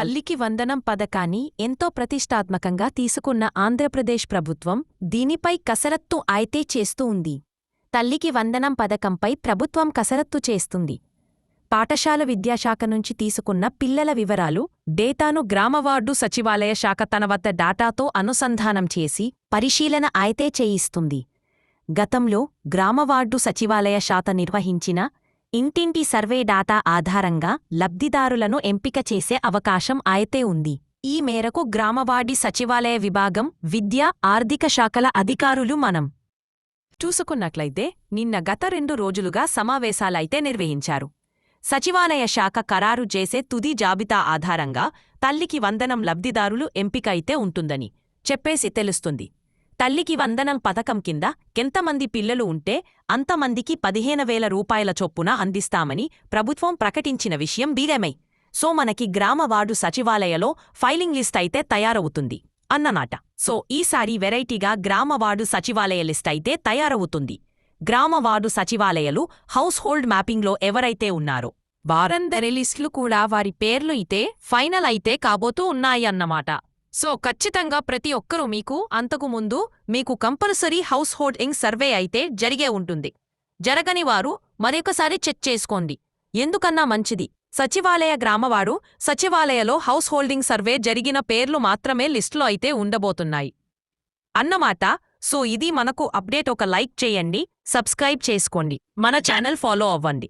అల్లికి వందనం పథకాన్ని ఎంతో ప్రతిష్టాత్మకంగా తీసుకున్న ఆంధ్రప్రదేశ్ ప్రభుత్వం దీనిపై కసరత్తు అయితే చేస్తూ ఉంది. తల్లికి వందనం పథకంపై ప్రభుత్వం కసరత్తు చేస్తుంది. పాఠశాల విద్యాశాఖ నుంచి తీసుకున్న పిల్లల వివరాలు డేటాను గ్రామవార్డు సచివాలయ శాఖ తన వద్ద డాటాతో అనుసంధానం చేసి పరిశీలన అయితే చేయిస్తుంది. గతంలో గ్రామవార్డు సచివాలయ శాఖ నిర్వహించిన ఇంటింటి సర్వే డాటా ఆధారంగా లబ్ధిదారులను ఎంపిక చేసే అవకాశం అయితే ఉంది. ఈ మేరకు గ్రామవాడి సచివాలయ విభాగం విద్య ఆర్థిక శాఖల అధికారులు మనం చూసుకున్నట్లయితే నిన్న గత రెండు రోజులుగా సమావేశాలైతే నిర్వహించారు. సచివాలయ శాఖ ఖరారు చేసే తుది జాబితా ఆధారంగా తల్లికి వందనం లబ్ధిదారులు ఎంపిక అయితే ఉంటుందని చెప్పేసి తెలుస్తుంది. తల్లికి వందనం పథకం కింద ఎంతమంది పిల్లలు ఉంటే అంతమందికి పదిహేను వేల రూపాయల చొప్పున అందిస్తామని ప్రభుత్వం ప్రకటించిన విషయం బీగమై సో మనకి గ్రామవార్డు సచివాలయలో ఫైలింగ్ లిస్ట్ అయితే తయారవుతుంది అన్నమాట. సో ఈసారి వెరైటీగా గ్రామవార్డు సచివాలయ లిస్ట్ అయితే తయారవుతుంది. గ్రామవార్డు సచివాలయాలు హౌస్ హోల్డ్ మ్యాపింగ్లో ఎవరైతే ఉన్నారో వారందరి లిస్టులు కూడా వారి పేర్లు అయితే ఫైనల్ అయితే కాబోతూ ఉన్నాయి అన్నమాట సో ఖచ్చితంగా ప్రతి ఒక్కరూ మీకు అంతకు ముందు మీకు కంపల్సరీ హౌస్ హోల్డింగ్ సర్వే అయితే జరిగే ఉంటుంది. జరగని వారు మరొకసారి చెక్ చేసుకోండి. ఎందుకన్నా మంచిది? సచివాలయ గ్రామవారు సచివాలయలో హౌస్ హోల్డింగ్ సర్వే జరిగిన పేర్లు మాత్రమే లిస్టులో అయితే ఉండబోతున్నాయి. అన్నమాట సో ఇది మనకు అప్డేట్ ఒక లైక్ చేయండి సబ్స్క్రైబ్ చేసుకోండి. మన ఛానల్ ఫాలో అవ్వండి.